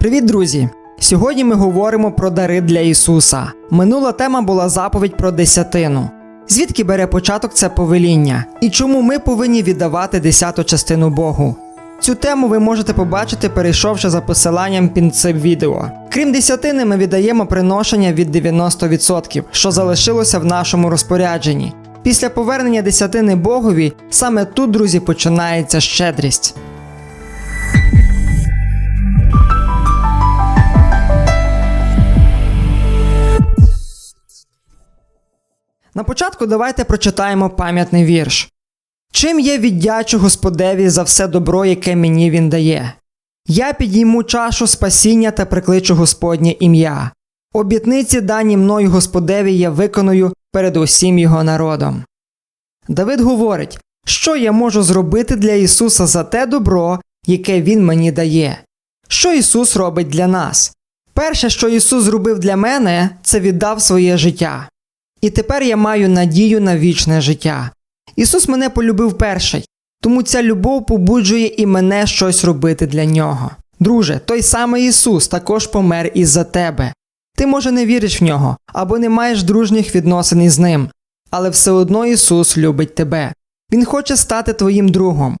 Привіт, друзі! Сьогодні ми говоримо про дари для Ісуса. Минула тема була заповідь про десятину. Звідки бере початок це повеління? І чому ми повинні віддавати десяту частину Богу? Цю тему ви можете побачити, перейшовши за посиланням під цим відео. Крім десятини, ми віддаємо приношення від 90%, що залишилося в нашому розпорядженні. Після повернення десятини Богові, саме тут, друзі, починається щедрість. На початку давайте прочитаємо пам'ятний вірш. Чим я віддячу Господеві за все добро, яке мені він дає? Я підійму чашу спасіння та прикличу Господнє ім'я. Обітниці дані мною Господеві я виконую перед усім його народом. Давид говорить, що я можу зробити для Ісуса за те добро, яке Він мені дає. Що Ісус робить для нас? Перше, що Ісус зробив для мене, це віддав своє життя. І тепер я маю надію на вічне життя. Ісус мене полюбив перший, тому ця любов побуджує і мене щось робити для нього. Друже, той самий Ісус також помер із за тебе. Ти, може, не віриш в нього або не маєш дружніх відносин із ним, але все одно Ісус любить тебе. Він хоче стати твоїм другом.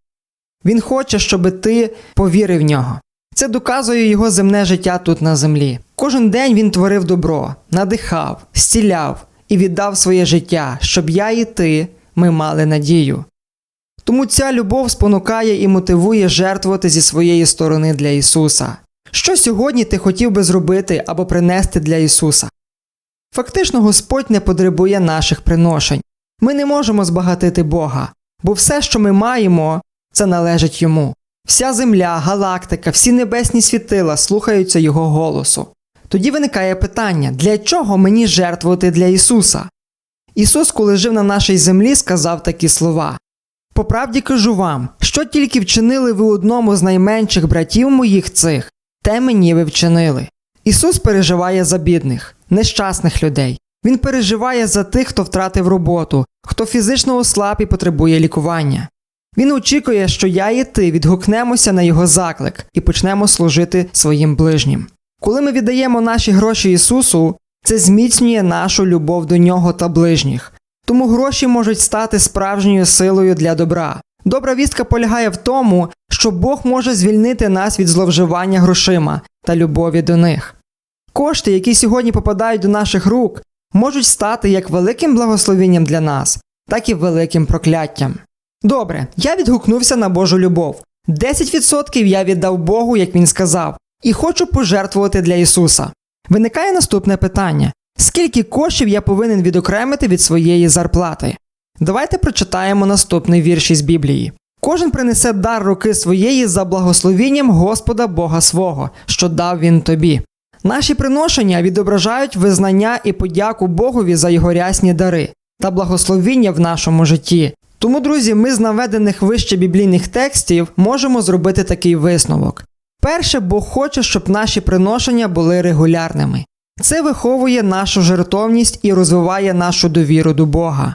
Він хоче, щоб ти повірив в нього. Це доказує його земне життя тут на землі. Кожен день він творив добро, надихав, зціляв і віддав своє життя, щоб я і ти ми мали надію. Тому ця любов спонукає і мотивує жертвувати зі своєї сторони для Ісуса. Що сьогодні ти хотів би зробити або принести для Ісуса? Фактично, Господь не потребує наших приношень. Ми не можемо збагатити Бога, бо все, що ми маємо, це належить йому. Вся земля, галактика, всі небесні світила слухаються Його голосу. Тоді виникає питання, для чого мені жертвувати для Ісуса? Ісус, коли жив на нашій землі, сказав такі слова: По правді кажу вам, що тільки вчинили ви одному з найменших братів моїх цих, те мені ви вчинили. Ісус переживає за бідних, нещасних людей. Він переживає за тих, хто втратив роботу, хто фізично ослаб і потребує лікування. Він очікує, що я і ти відгукнемося на його заклик і почнемо служити своїм ближнім. Коли ми віддаємо наші гроші Ісусу, це зміцнює нашу любов до нього та ближніх. Тому гроші можуть стати справжньою силою для добра. Добра вістка полягає в тому, що Бог може звільнити нас від зловживання грошима та любові до них. Кошти, які сьогодні попадають до наших рук, можуть стати як великим благословенням для нас, так і великим прокляттям. Добре, я відгукнувся на Божу любов. 10% я віддав Богу, як він сказав, і хочу пожертвувати для Ісуса. Виникає наступне питання: скільки коштів я повинен відокремити від своєї зарплати? Давайте прочитаємо наступний вірш із Біблії. Кожен принесе дар руки своєї за благословінням Господа Бога свого, що дав він тобі. Наші приношення відображають визнання і подяку Богові за його рясні дари та благословіння в нашому житті. Тому, друзі, ми з наведених вище біблійних текстів можемо зробити такий висновок. Перше, Бог хоче, щоб наші приношення були регулярними. Це виховує нашу жертовність і розвиває нашу довіру до Бога.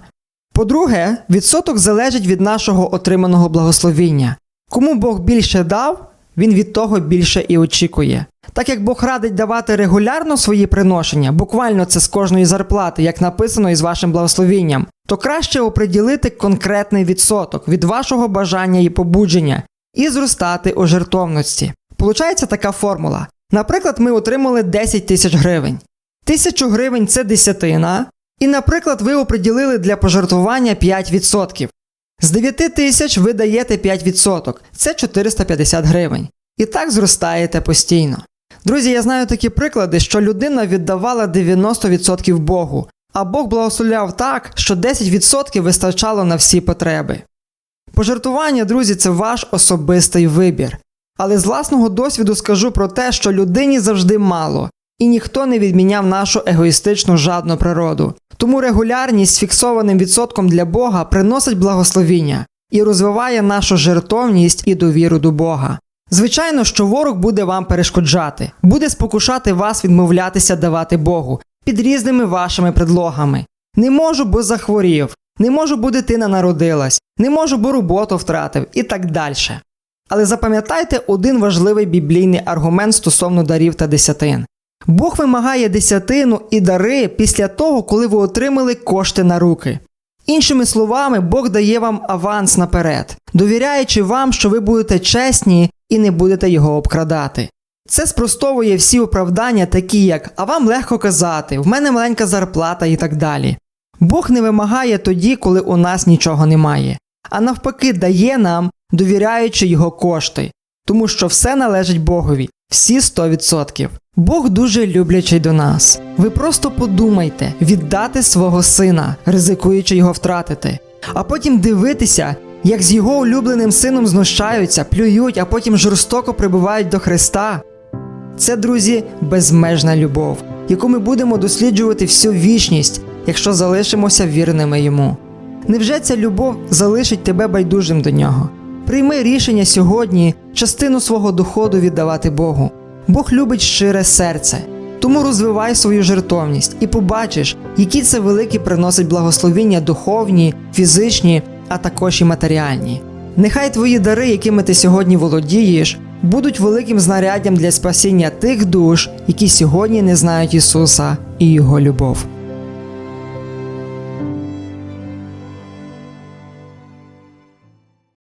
По-друге, відсоток залежить від нашого отриманого благословіння. Кому Бог більше дав, він від того більше і очікує. Так як Бог радить давати регулярно свої приношення, буквально це з кожної зарплати, як написано із вашим благословінням, то краще оприділити конкретний відсоток від вашого бажання і побудження і зростати у жертовності. Получається така формула. Наприклад, ми отримали 10 тисяч гривень. Тисячу гривень це десятина, і, наприклад, ви оприділили для пожертвування 5%. З 9 тисяч ви даєте 5%, це 450 гривень. І так зростаєте постійно. Друзі, я знаю такі приклади, що людина віддавала 90% Богу, а Бог благословляв так, що 10% вистачало на всі потреби. Пожертвування, друзі, це ваш особистий вибір. Але з власного досвіду скажу про те, що людині завжди мало, і ніхто не відміняв нашу егоїстичну жадну природу. Тому регулярність з фіксованим відсотком для Бога приносить благословіння і розвиває нашу жертовність і довіру до Бога. Звичайно, що ворог буде вам перешкоджати, буде спокушати вас відмовлятися давати Богу під різними вашими предлогами. Не можу, бо захворів, не можу, бо дитина народилась, не можу, бо роботу втратив і так далі. Але запам'ятайте один важливий біблійний аргумент стосовно дарів та десятин. Бог вимагає десятину і дари після того, коли ви отримали кошти на руки. Іншими словами, Бог дає вам аванс наперед, довіряючи вам, що ви будете чесні і не будете його обкрадати. Це спростовує всі оправдання, такі як а вам легко казати, в мене маленька зарплата і так далі. Бог не вимагає тоді, коли у нас нічого немає, а навпаки дає нам, довіряючи його кошти, тому що все належить Богові, всі 100%. Бог дуже люблячий до нас. Ви просто подумайте віддати свого сина, ризикуючи його втратити, а потім дивитися, як з його улюбленим сином знущаються, плюють, а потім жорстоко прибувають до Христа. Це, друзі, безмежна любов, яку ми будемо досліджувати всю вічність, якщо залишимося вірними йому. Невже ця любов залишить тебе байдужим до нього? Прийми рішення сьогодні частину свого доходу віддавати Богу. Бог любить щире серце. Тому розвивай свою жертовність і побачиш, які це великі приносить благословіння духовні, фізичні, а також і матеріальні. Нехай твої дари, якими ти сьогодні володієш, будуть великим знаряддям для спасіння тих душ, які сьогодні не знають Ісуса і Його любов.